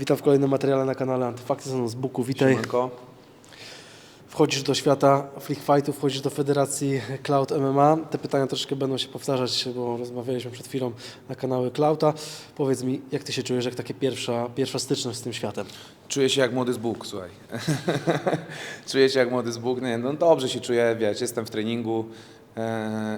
Witam w kolejnym materiale na kanale Antyfakty, są z Buku, witaj. Siemanko. Wchodzisz do świata Flick Fightów, wchodzisz do Federacji Cloud MMA. Te pytania troszkę będą się powtarzać, bo rozmawialiśmy przed chwilą na kanały Clouda. Powiedz mi, jak Ty się czujesz, jak takie pierwsza, pierwsza styczność z tym światem? Czuję się jak młody z Bóg, słuchaj. czuję się jak młody z Bóg. Nie, no dobrze się czuję, wiesz, jestem w treningu,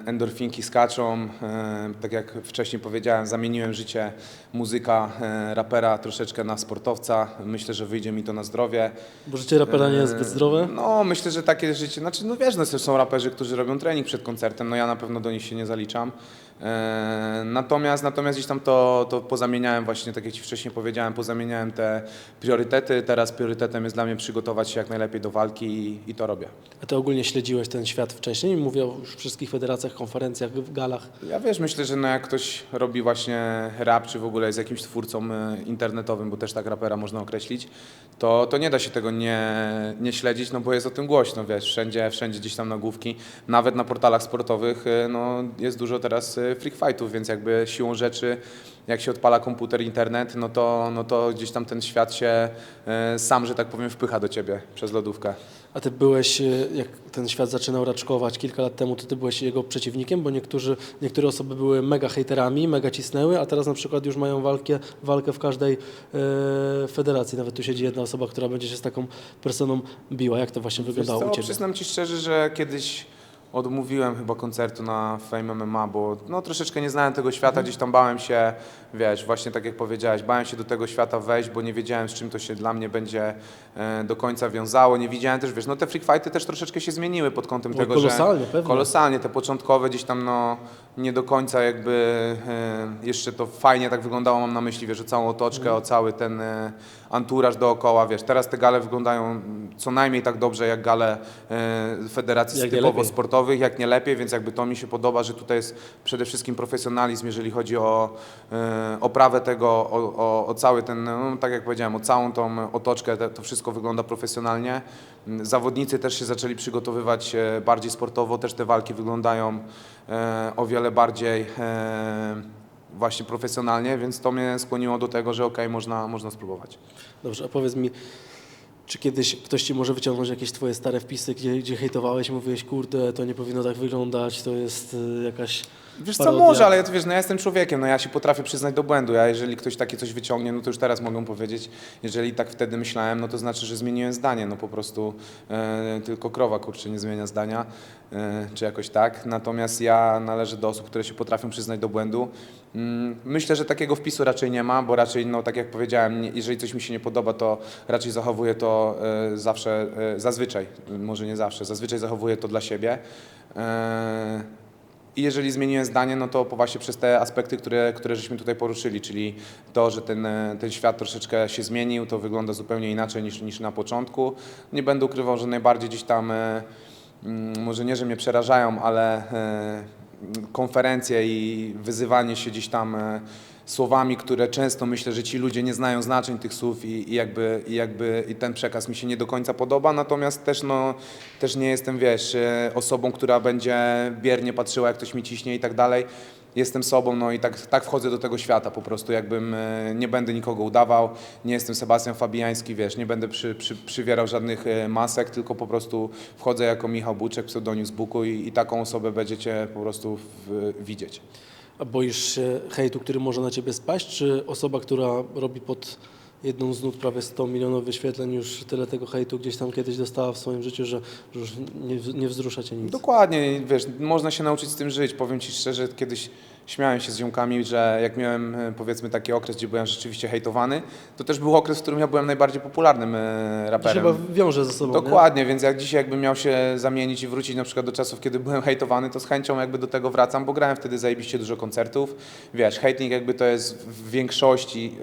endorfinki skaczą. E, tak jak wcześniej powiedziałem, zamieniłem życie muzyka, e, rapera troszeczkę na sportowca. Myślę, że wyjdzie mi to na zdrowie. Bo życie rapera nie jest zbyt zdrowe. No, myślę, że takie życie, znaczy, no wiesz, no, są raperzy, którzy robią trening przed koncertem, no ja na pewno do nich się nie zaliczam. E, natomiast, natomiast gdzieś tam to, to pozamieniałem właśnie, tak jak Ci wcześniej powiedziałem, pozamieniałem te priorytety. Teraz priorytetem jest dla mnie przygotować się jak najlepiej do walki i, i to robię. A Ty ogólnie śledziłeś ten świat wcześniej? Mówię o już wszystkich federacjach, konferencjach, galach. Ja wiesz, myślę, że no jak ktoś robi właśnie rap, czy w ogóle jest jakimś twórcą e, internetowym, bo też tak rapera można określić, to, to nie da się tego nie, nie śledzić, no bo jest o tym głośno, wiesz, wszędzie, wszędzie gdzieś tam nagłówki, nawet na portalach sportowych, e, no jest dużo teraz freak fightów, więc jakby siłą rzeczy, jak się odpala komputer, internet, no to, no to gdzieś tam ten świat się e, sam, że tak powiem, wpycha do ciebie przez lodówkę. A Ty byłeś, e, jak ten świat zaczynał raczkować kilka lat temu, to Ty byłeś jego przeciwnikiem, bo niektórzy, niektóre osoby były mega hejterami, mega cisnęły, a teraz na przykład już mają walkę, walkę w każdej e, federacji. Nawet tu siedzi jedna osoba, która będzie się z taką personą biła. Jak to właśnie wyglądało Wiesz u Ciebie? Przyznam Ci szczerze, że kiedyś odmówiłem chyba koncertu na Fame MMA, bo no, troszeczkę nie znałem tego świata, gdzieś tam bałem się, wiesz, właśnie tak jak powiedziałeś, bałem się do tego świata wejść, bo nie wiedziałem z czym to się dla mnie będzie e, do końca wiązało, nie widziałem też, wiesz, no te freak fighty też troszeczkę się zmieniły pod kątem No, tego, kolosalnie, że... pewnie. Kolosalnie, te początkowe gdzieś tam no nie do końca jakby e, jeszcze to fajnie tak wyglądało, mam na myśli, wiesz, o całą otoczkę, Mhm. o cały ten e, anturaż dookoła, wiesz, teraz te gale wyglądają mm, co najmniej tak dobrze jak gale e, federacji Jak typowo lepiej. Sportowych, jak nie lepiej, więc jakby to mi się podoba, że tutaj jest przede wszystkim profesjonalizm, jeżeli chodzi o e, oprawę tego, o, o, o cały ten, no, tak jak powiedziałem, o całą tą otoczkę, to wszystko wygląda profesjonalnie. Zawodnicy też się zaczęli przygotowywać e, bardziej sportowo, też te walki wyglądają e, o wiele bardziej właśnie profesjonalnie, więc to mnie skłoniło do tego, że okej, można, można spróbować. Dobrze, a powiedz mi, czy kiedyś ktoś Ci może wyciągnąć jakieś Twoje stare wpisy, gdzie, gdzie hejtowałeś mówiłeś, kurde, to nie powinno tak wyglądać, to jest y, jakaś Wiesz co, parodia. może, ale ja, wiesz, no ja jestem człowiekiem, no ja się potrafię przyznać do błędu, ja jeżeli ktoś takie coś wyciągnie, no to już teraz mogę powiedzieć, jeżeli tak wtedy myślałem, no to znaczy, że zmieniłem zdanie, no po prostu e, tylko krowa, kurczę, nie zmienia zdania, e, czy jakoś tak, natomiast ja należę do osób, które się potrafią przyznać do błędu. Mm, Myślę, że takiego wpisu raczej nie ma, bo raczej, no tak jak powiedziałem, jeżeli coś mi się nie podoba, to raczej zachowuję to e, zawsze, e, zazwyczaj, może nie zawsze, zazwyczaj zachowuję to dla siebie. E, i jeżeli zmieniłem zdanie, no to właśnie przez te aspekty, które, które żeśmy tutaj poruszyli, czyli to, że ten, ten świat troszeczkę się zmienił, to wygląda zupełnie inaczej niż, niż na początku. Nie będę ukrywał, że najbardziej gdzieś tam, mm, może nie, że mnie przerażają, ale konferencje i wyzywanie się gdzieś tam e, słowami, które często myślę, że ci ludzie nie znają znaczeń tych słów i, i, jakby, i jakby i ten przekaz mi się nie do końca podoba, natomiast też, no, też nie jestem, wiesz, e, osobą, która będzie biernie patrzyła, jak ktoś mi ciśnie i tak dalej. Jestem sobą, no i tak, tak wchodzę do tego świata po prostu, jakbym e, nie będę nikogo udawał, nie jestem Sebastian Fabiański, wiesz, nie będę przy, przy, przywierał żadnych e, masek, tylko po prostu wchodzę jako Michał Buczek, pseudonim z Buku i, i taką osobę będziecie po prostu w, widzieć. A boisz się hejtu, który może na Ciebie spaść, czy osoba, która robi pod jedną z nut prawie 100 milionów wyświetleń, już tyle tego hejtu gdzieś tam kiedyś dostała w swoim życiu, że, już nie, nie wzrusza Cię nic? Dokładnie, wiesz, można się nauczyć z tym żyć. Powiem Ci szczerze, kiedyś śmiałem się z ziomkami, że jak miałem e, powiedzmy taki okres, gdzie byłem rzeczywiście hejtowany, to też był okres, w którym ja byłem najbardziej popularnym e, To raperem. chyba wiąże ze sobą, nie? Dokładnie, więc jak dzisiaj jakbym miał się zamienić i wrócić na przykład do czasów, kiedy byłem hejtowany, to z chęcią jakby do tego wracam, bo grałem wtedy zajebiście dużo koncertów. Wiesz, hejting jakby to jest w większości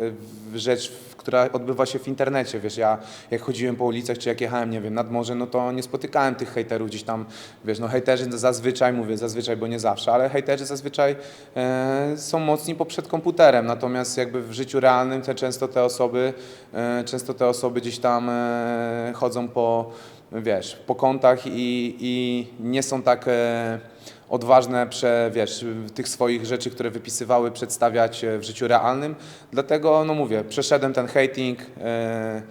e, rzecz, która odbywa się w internecie, wiesz, ja jak chodziłem po ulicach, czy jak jechałem, nie wiem, nad morze, no to nie spotykałem tych hejterów gdzieś tam, wiesz, no hejterzy zazwyczaj, mówię zazwyczaj, bo nie zawsze, ale hejterzy zazwyczaj e, są mocni poprzed komputerem, natomiast jakby w życiu realnym te często te osoby, e, często te osoby gdzieś tam e, chodzą po, wiesz, po kątach i, i nie są tak e, odważne, prze, wiesz, tych swoich rzeczy, które wypisywały, przedstawiać e, w życiu realnym. Dlatego, no mówię, przeszedłem ten hating. e,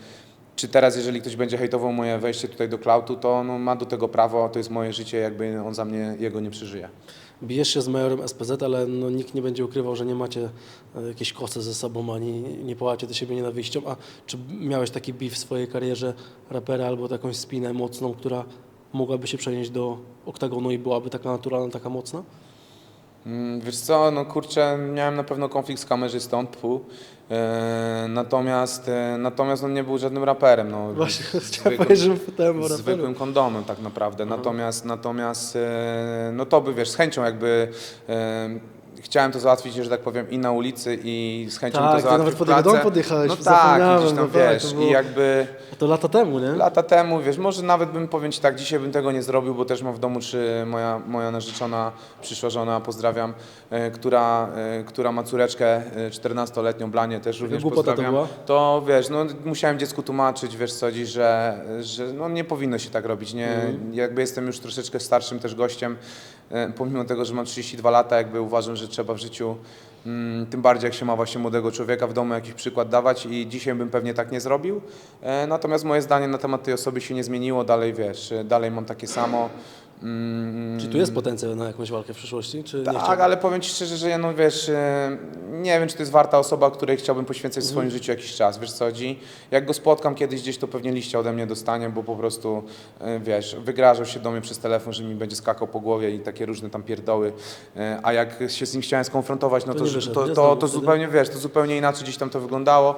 czy teraz, jeżeli ktoś będzie hejtował moje wejście tutaj do cloudu, to no, ma do tego prawo, to jest moje życie, jakby on za mnie jego nie przeżyje. Bijesz się z majorem SPZ, ale no, nikt nie będzie ukrywał, że nie macie e, jakiejś kosy ze sobą, ani nie połacie do siebie nienawiścią. A czy miałeś taki beef w swojej karierze rapera albo taką spinę mocną, która mogłaby się przenieść do oktagonu i byłaby taka naturalna, taka mocna? Mm, Wiesz co, no kurczę, miałem na pewno konflikt z kamerzystą, tfu. E, natomiast, e, natomiast on nie był żadnym raperem. No, Właśnie, zwykłym- powiedzieć, że pytałem o zwykłym kondomem tak naprawdę. Natomiast, natomiast e, no to by wiesz, z chęcią jakby chciałem to załatwić, że tak powiem, i na ulicy i z chęcią Tak, to załatwić nawet pod dom podjechałeś, No tak, gdzieś tam no tak, wiesz to było- i jakby To lata temu, nie? lata temu, wiesz, może nawet bym powiem Ci tak, dzisiaj bym tego nie zrobił, bo też mam w domu czy moja, moja narzeczona, przyszła żona, pozdrawiam, e, która, e, która ma córeczkę e, 14-letnią, Blanie też również głupota to pozdrawiam. była? To wiesz, no musiałem dziecku tłumaczyć, wiesz co dziś, że, że no, nie powinno się tak robić, nie, Mhm. jakby jestem już troszeczkę starszym też gościem, e, pomimo tego, że mam 32 lata, jakby uważam, że trzeba w życiu Mm, Tym bardziej jak się ma właśnie młodego człowieka w domu jakiś przykład dawać i dzisiaj bym pewnie tak nie zrobił. E, Natomiast moje zdanie na temat tej osoby się nie zmieniło, dalej wiesz, e, dalej mam takie samo. Mm, Czy tu jest potencjał na jakąś walkę w przyszłości? Czy nie tak, chciałbyś? ale powiem Ci szczerze, że ja no wiesz, e, nie wiem, czy to jest warta osoba, której chciałbym poświęcać w swoim Mhm. życiu jakiś czas, wiesz co chodzi? Jak go spotkam kiedyś gdzieś, to pewnie liście ode mnie dostanie, bo po prostu, e, wiesz, wygrażał się do mnie przez telefon, że mi będzie skakał po głowie i takie różne tam pierdoły, e, a jak się z nim chciałem skonfrontować, no To to, wyszedł, to, to, to zupełnie, wiesz, to zupełnie inaczej gdzieś tam to wyglądało.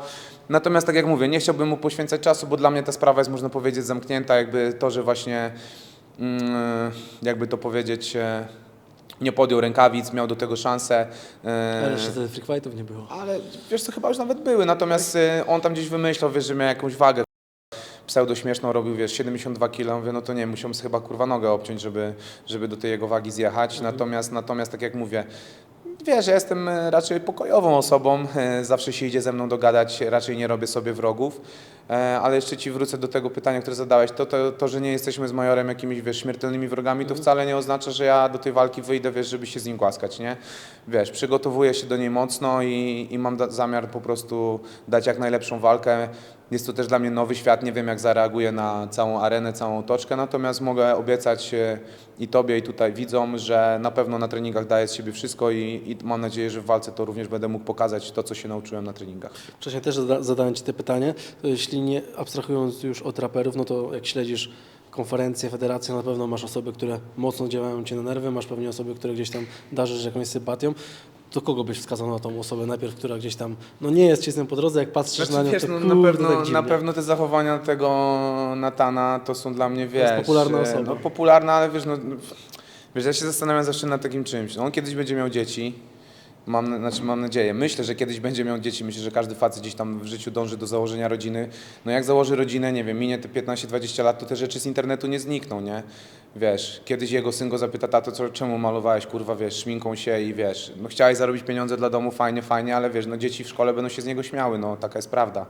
Natomiast tak jak mówię, nie chciałbym mu poświęcać czasu, bo dla mnie ta sprawa jest, można powiedzieć, zamknięta, jakby to, że właśnie, mm, jakby to powiedzieć, e, nie podjął rękawic, miał do tego szansę. e, Ale jeszcze freak fightów nie było. ale wiesz co, chyba już nawet były, natomiast e, on tam gdzieś wymyślał, wiesz, że miał jakąś wagę pseudo śmieszną, robił, wiesz, 72 kg, mówię, no to nie, musiałem chyba kurwa nogę obciąć, żeby, żeby do tej jego wagi zjechać, natomiast, natomiast tak jak mówię, Wiesz, ja jestem raczej pokojową osobą, zawsze się idzie ze mną dogadać, raczej nie robię sobie wrogów, ale jeszcze Ci wrócę do tego pytania, które zadałeś. To, to, to że nie jesteśmy z Majorem jakimiś, wiesz, śmiertelnymi wrogami, to wcale nie oznacza, że ja do tej walki wyjdę, wiesz, żeby się z nim głaskać, nie? Wiesz, przygotowuję się do niej mocno i, i mam zamiar po prostu dać jak najlepszą walkę. Jest to też dla mnie nowy świat, nie wiem jak zareaguję na całą arenę, całą otoczkę, natomiast mogę obiecać e, i Tobie i tutaj widzom, że na pewno na treningach daję z siebie wszystko i, i mam nadzieję, że w walce to również będę mógł pokazać to, co się nauczyłem na treningach. Wcześniej też zada- zadałem Ci te pytanie. To Jeśli nie abstrahując już od raperów, no to jak śledzisz konferencje, federacje, na pewno masz osoby, które mocno działają Ci na nerwy, masz pewnie osoby, które gdzieś tam darzysz jakąś sympatią. To kogo byś wskazał na tą osobę najpierw, która gdzieś tam, no nie jest Ci z tym po drodze, jak patrzysz Znaczy, na nią, wiesz, to no, kurde, na, pewno, tak na pewno te zachowania tego Natana to są dla mnie, wiesz... jest popularna e, osoba. No, popularna, ale wiesz, no, wiesz, ja się zastanawiam zawsze nad takim czymś. No, on kiedyś będzie miał dzieci, mam, znaczy mam nadzieję, myślę, że kiedyś będzie miał dzieci, myślę, że każdy facet gdzieś tam w życiu dąży do założenia rodziny. No jak założy rodzinę, nie wiem, minie te 15-20 lat, to te rzeczy z internetu nie znikną, nie? Wiesz, kiedyś jego syn go zapyta, tato, co, czemu malowałeś, kurwa, wiesz, szminką się i wiesz, no chciałeś zarobić pieniądze dla domu, fajnie, fajnie, ale wiesz, no dzieci w szkole będą się z niego śmiały, no taka jest prawda.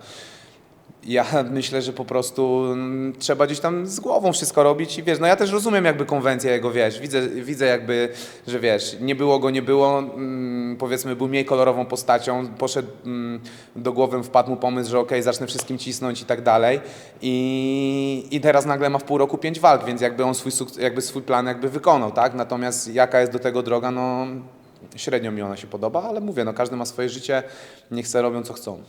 Ja myślę, że po prostu mm, trzeba gdzieś tam z głową wszystko robić i wiesz, no ja też rozumiem jakby konwencję jego, wiesz, widzę, widzę jakby, że wiesz, nie było go, nie było, mm, powiedzmy był mniej kolorową postacią, poszedł mm, do głowy, wpadł mu pomysł, że okej, zacznę wszystkim cisnąć i tak dalej i, i teraz nagle ma w pół roku pięć walk, więc jakby on swój, jakby swój plan jakby wykonał, tak, natomiast jaka jest do tego droga, no średnio mi ona się podoba, ale mówię, no każdy ma swoje życie, niech se robią co chcą.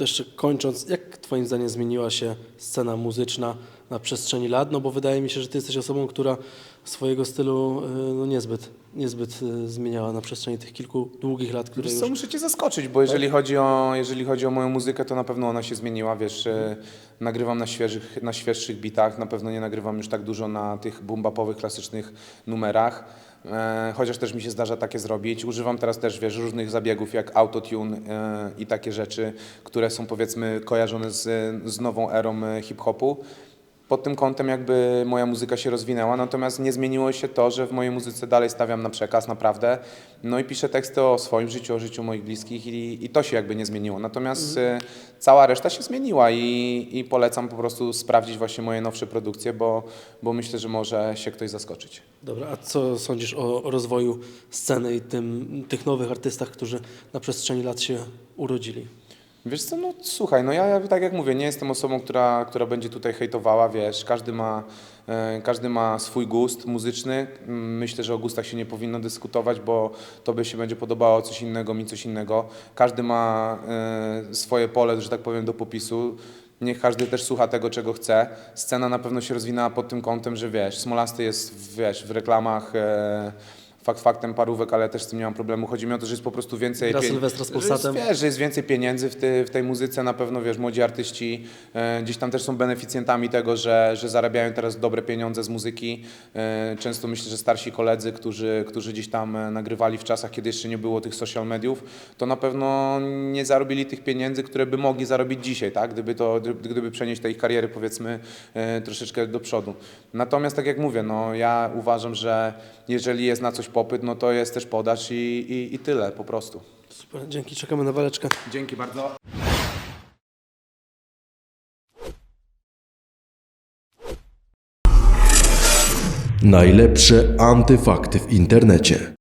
Jeszcze kończąc, jak Twoim zdaniem zmieniła się scena muzyczna na przestrzeni lat? No bo wydaje mi się, że Ty jesteś osobą, która swojego stylu y, no, niezbyt, niezbyt y, zmieniała na przestrzeni tych kilku długich lat, które Wiesz już... co, muszę Cię zaskoczyć, bo jeżeli chodzi, o, jeżeli chodzi o moją muzykę, to na pewno ona się zmieniła, wiesz, e, nagrywam na świeżych, na świeższych bitach, na pewno nie nagrywam już tak dużo na tych boom-bapowych, klasycznych numerach, chociaż też mi się zdarza takie zrobić. Używam teraz też, wiesz, różnych zabiegów jak autotune e, i takie rzeczy, które są powiedzmy kojarzone z, z nową erą e, hip-hopu. Pod tym kątem jakby moja muzyka się rozwinęła, natomiast nie zmieniło się to, że w mojej muzyce dalej stawiam na przekaz, naprawdę. No i piszę teksty o swoim życiu, o życiu moich bliskich i, i to się jakby nie zmieniło. Natomiast y, cała reszta się zmieniła i, i polecam po prostu sprawdzić właśnie moje nowsze produkcje, bo, bo myślę, że może się ktoś zaskoczyć. Dobra, a co sądzisz o rozwoju sceny i tym, tych nowych artystach, którzy na przestrzeni lat się urodzili? Wiesz co, no słuchaj, no ja, ja tak jak mówię, nie jestem osobą, która, która będzie tutaj hejtowała, wiesz, każdy ma, e, każdy ma swój gust muzyczny. Myślę, że o gustach się nie powinno dyskutować, bo tobie się będzie podobało coś innego, mi coś innego. Każdy ma e, swoje pole, że tak powiem, do popisu. Niech każdy też słucha tego, czego chce. Scena na pewno się rozwinęła pod tym kątem, że wiesz, Smolasty jest, wiesz, w reklamach e, fakt faktem parówek, ale też z tym nie mam problemu. Chodzi mi o to, że jest po prostu więcej... Gra pie- Sylwestra z że jest. Wiesz, że jest więcej pieniędzy w, ty, w tej muzyce, na pewno wiesz, młodzi artyści e, gdzieś tam też są beneficjentami tego, że, że zarabiają teraz dobre pieniądze z muzyki. E, często myślę, że starsi koledzy, którzy, którzy gdzieś tam e, nagrywali w czasach, kiedy jeszcze nie było tych social mediów, to na pewno nie zarobili tych pieniędzy, które by mogli zarobić dzisiaj, tak? gdyby, to, gdyby, gdyby przenieść te ich kariery powiedzmy e, troszeczkę do przodu. Natomiast tak jak mówię, no, ja uważam, że jeżeli jest na coś popyt, no to jest też podaż i, i, i tyle po prostu. Super, dzięki, czekamy na waleczkę. Dzięki bardzo. Najlepsze antyfakty w internecie.